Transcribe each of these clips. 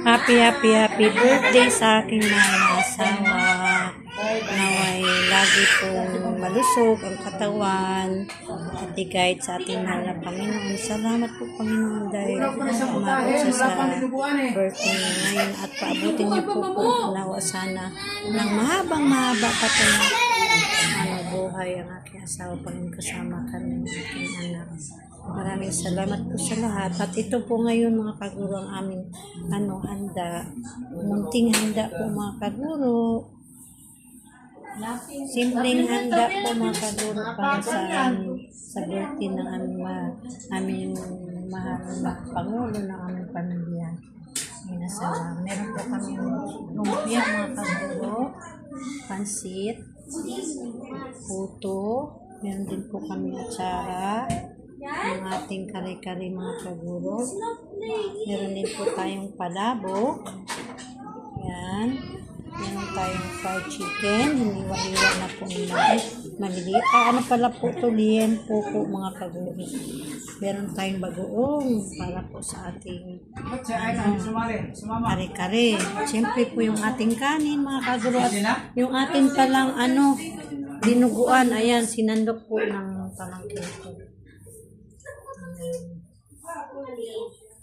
Happy, happy, happy birthday sa aking mga asawa. Naway lagi pong malusog ang katawan at higait sa ating mahal na Panginoon. Salamat po Panginoon dahil umabot siya sa birthday niya ngayon at paabutin niyo po po nawa sana ng mahabang mahaba pa po na buhay ang aking asawa Panginoon kasama kami ng aking anak. Maraming salamat po sa lahat. At ito po ngayon mga kaguro ang aming ano, handa. Munting handa po mga kaguro. Simpleng handa po mga kaguro para sa aming sa birthday ng aming, ma, aming mahal na pangulo ng aming pamilya. Minasala. Meron po kami lumpia mga kaguro, pansit, puto, meron din po kami atsara, ang ating kare-kare mga kaguro. Meron din po tayong palabok. Yan. Meron tayong fried chicken. Hiniwa-hiwa na po nila. Maliliit. Ah, ano pala po ito? Lien po po mga kaguro. Meron tayong bagoong para po sa ating kare-kare. Siyempre po yung ating kanin mga kaguro. At yung ating palang ano, dinuguan. Ayan, sinandok po ng pamangkin ko.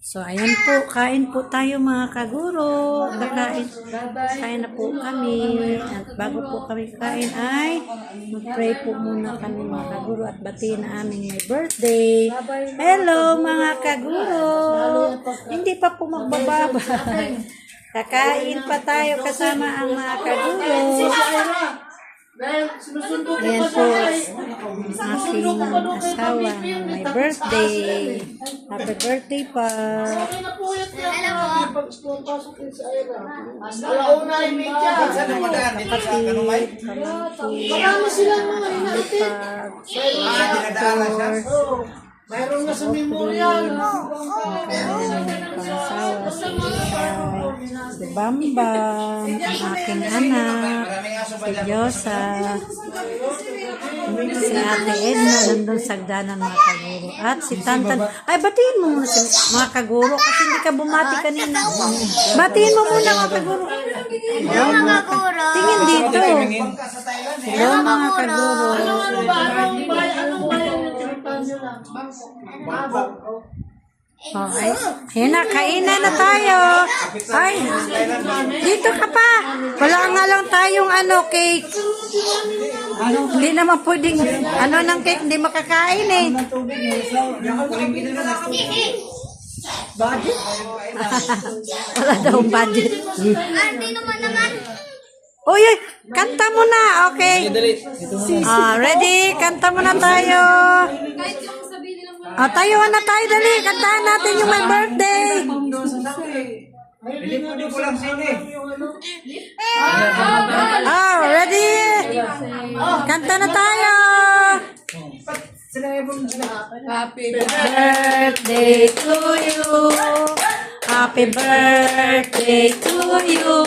So, ayan po, kain po tayo mga kaguro. Kakain, kain na po kami. At bago po kami kain ay mag-pray po muna kami mga kaguro at batiin na aming may birthday. Hello mga kaguro! Hindi pa po magbababa. Kakain pa tayo kasama ang mga kaguro. Ayan po, aking asawa may birthday. Happy birthday pa. Kapatid, pamangkin, lipag, Mayroon na sa memorial. pangasawa, si Inay, si Bambam, ang aking anak, si Diyosa, si Ate Edna, nandun sa sagdanan mga kaguro. At si Tantan, ay batiin mo muna si mga kaguro kasi hindi ka bumati kanina. Batiin mo muna mga kaguro. Hello mga kaguro. Tingin dito. Hello mga kaguro. Anong bayan yung tinatawag nila? Okay. Ayun na, kainan na tayo. Ay, dito ka pa. Wala nga lang tayong ano, cake. Hindi naman pwedeng, ano ng cake, hindi makakain eh. Wala daw budget. Hindi naman naman. Uy, uy, kanta mo na, okay? Ah, ready? Kanta mo na tayo. Ah, tayo na tayo, dali. Kantahan natin yung my birthday. Ah, ready? Kanta na tayo. Happy birthday to you. Happy birthday to you.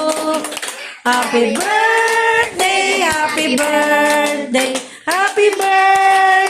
Happy birthday, happy birthday, happy birthday.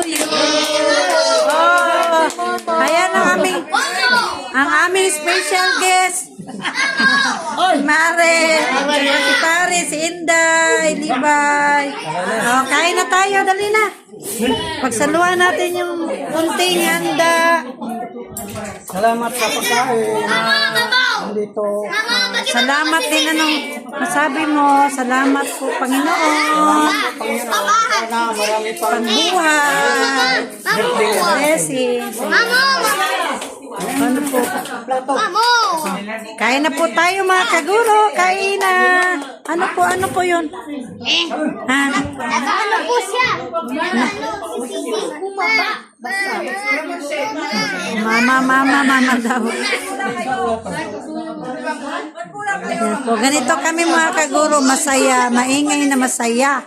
Ang aming special guest. Mare, si Pare, si Inday, Libay. Oh, kain na tayo, dali na. Pagsaluhan natin yung kunting handa. Salamat sa pagkain. Dito. Salamat din anong masabi mo. Salamat po, Panginoon. Sana marami pa. Pagbuhay. Blessing. Ano po? Mamo! Kain na po tayo mga kaguro. Kain na. Ano po, ano po yun? Ha? Nakaano po siya? Mama, mama, mama daw. Po, ganito kami mga kaguro, masaya, maingay na masaya.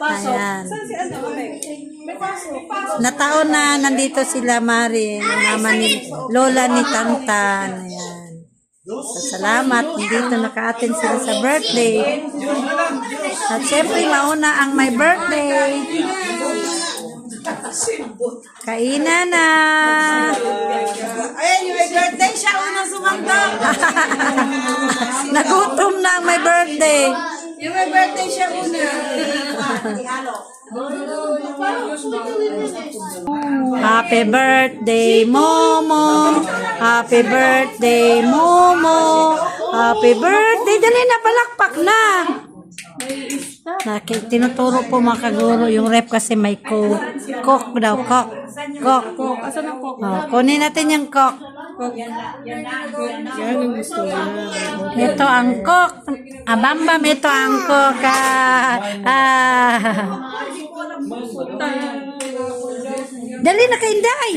Ayan. Nataon na nandito sila Mari, mama ni Lola ni Tantan. Ayan. So, salamat. Dito naka-attend sila sa birthday. At syempre, mauna ang my birthday. Kainan na. Ayan, yung may birthday siya, unang sumanda. Nagutom na ang my birthday. Yung may birthday siya, una. Happy birthday, Momo. Happy birthday, Momo. Happy birthday. Dali na, palakpak na. Naki, tinuturo po mga kaguro yung rep kasi may coke. Coke daw, coke. Coke. Asan ang coke? Oh, kunin natin yung coke. Yan ang gusto niya. Ito ang coke. Abambam, ito ang coke. Ah. ah. Dali na kay Inday.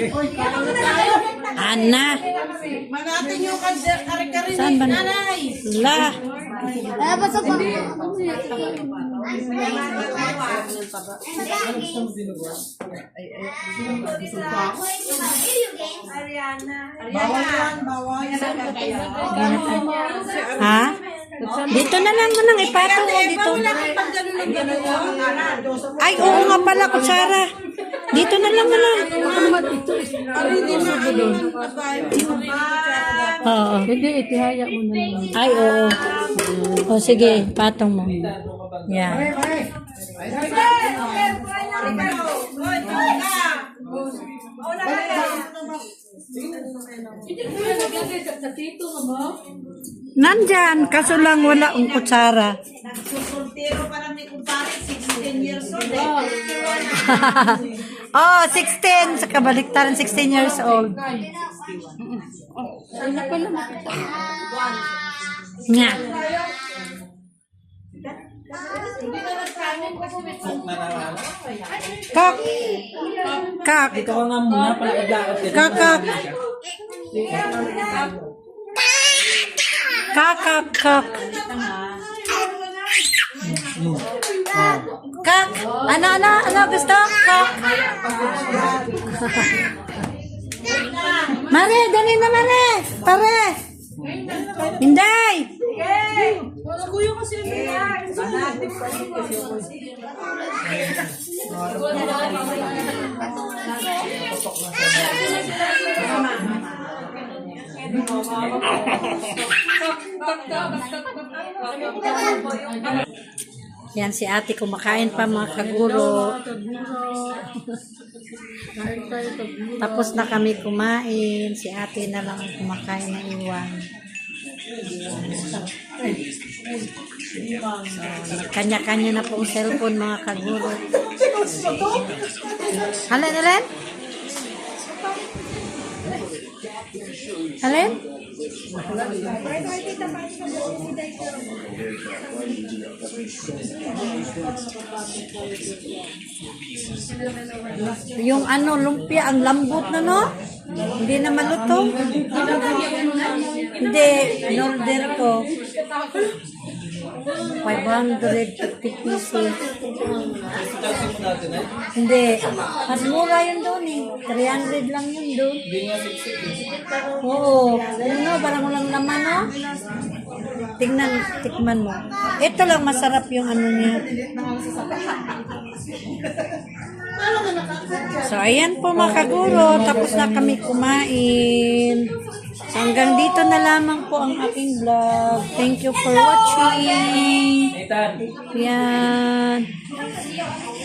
Ana. Manatin yung kare-kare ba? nanay. La. Wala pa Ha? Dito na lang mo nang ipatong mo dito. Ay, oo nga pala, kutsara. Dito na lang mo lang. Ano ano? Oo. Hindi, itihaya mo na lang. Ay, oo. O, sige, patong mo. Yan. Nandyan, kaso lang wala ang kutsara. Nagsusultiro parang may kumpare, 16 years old eh. oh, 16. Sa kabaliktaran, 16 years old. Nga. Kak. Kak. Ikaw nga muna pala idlaot ka. Kakak. Kakak, kak. Kak. Ano, ano, ano gusto? Kak. Mare, dali na Mare. Pare. Hinday. Yan si ate kumakain pa mga kaguro. Tapos na kami kumain. Si ate na lang ang kumakain na iwan. So, kanya-kanya na pong cellphone mga kaguro. Halen, Halen? Halen? Yung ano, lumpia, ang lambot na no? Hindi na malutong. Hindi, in-order ko. 550 pieces. Hindi. Mas mura yun doon eh. 300 lang yun doon. Oo. Ano, parang walang laman no? Tingnan, tikman mo. Ito lang masarap yung ano niya. So, ayan po mga kaguro. Tapos na kami kumain. So, hanggang dito na lamang po ang aking vlog. Thank you for watching. Yan.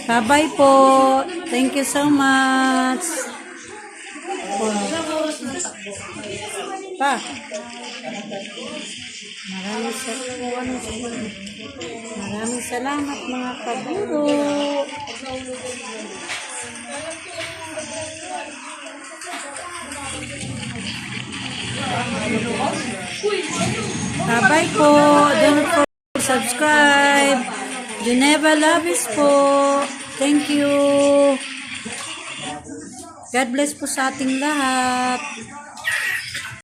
Bye-bye po. Thank you so much. Pa. Maraming salamat. Maraming salamat mga kaguro. Bye-bye po. Don't forget to subscribe. Geneva Loves po. Thank you. God bless po sa ating lahat.